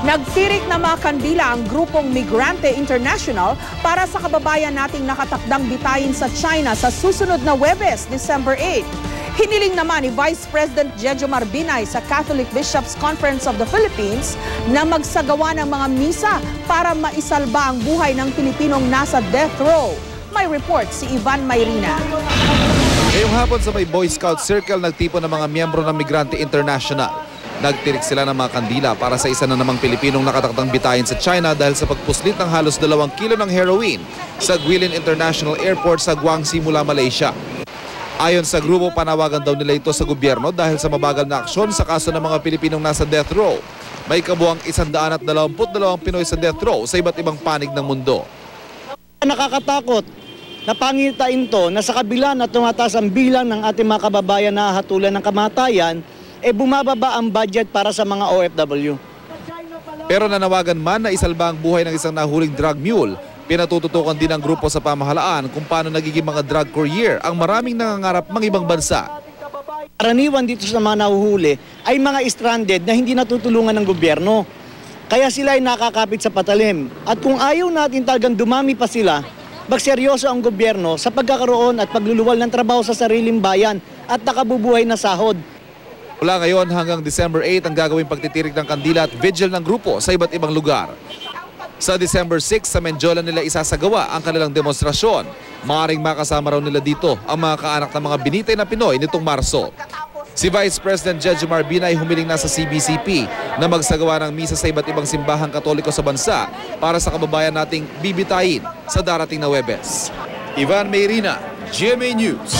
Nagsirik na mga kandila ang grupong Migrante International para sa kababayan nating nakatakdang bitayin sa China sa susunod na Webes, December 8. Hiniling naman ni Vice President Jejo Marbinay sa Catholic Bishops Conference of the Philippines na magsagawa ng mga misa para maisalba ang buhay ng Pilipinong nasa death row. May report si Ivan Mayrina. Ngayong hapon sa may Boy Scout Circle, nagtipon ng mga miyembro ng Migrante International. Nagtirik sila ng mga kandila para sa isa na namang Pilipinong nakatakdang bitayin sa China dahil sa pagpuslit ng halos dalawang kilo ng heroin sa Guilin International Airport sa Guangxi mula Malaysia. Ayon sa grupo, panawagan daw nila ito sa gobyerno dahil sa mabagal na aksyon sa kaso ng mga Pilipinong nasa death row. May kabuang 122 Pinoy sa death row sa iba't ibang panig ng mundo. Nakakatakot na pangitain to na sa kabila na tumataas ang bilang ng ating mga kababayan na hatulan ng kamatayan, eh bumababa ang budget para sa mga OFW. Pero nanawagan man na isalba ang buhay ng isang nahuling drug mule, pinatututukan din ng grupo sa pamahalaan kung paano nagiging mga drug courier ang maraming nangangarap mang ibang bansa. Karaniwan dito sa mga nahuhuli ay mga stranded na hindi natutulungan ng gobyerno. Kaya sila ay nakakapit sa patalim. At kung ayaw natin talagang dumami pa sila, magseryoso ang gobyerno sa pagkakaroon at pagluluwal ng trabaho sa sariling bayan at nakabubuhay na sahod. Mula ngayon hanggang December 8 ang gagawing pagtitirik ng kandila at vigil ng grupo sa iba't ibang lugar. Sa December 6 sa Menjola nila isasagawa ang kanilang demonstrasyon. Maaring makasama raw nila dito ang mga kaanak ng mga binitay na Pinoy nitong Marso. Si Vice President Jejomar Binay humiling na sa CBCP na magsagawa ng misa sa iba't ibang simbahang katoliko sa bansa para sa kababayan nating bibitayin sa darating na Webes. Ivan Mayrina, GMA News.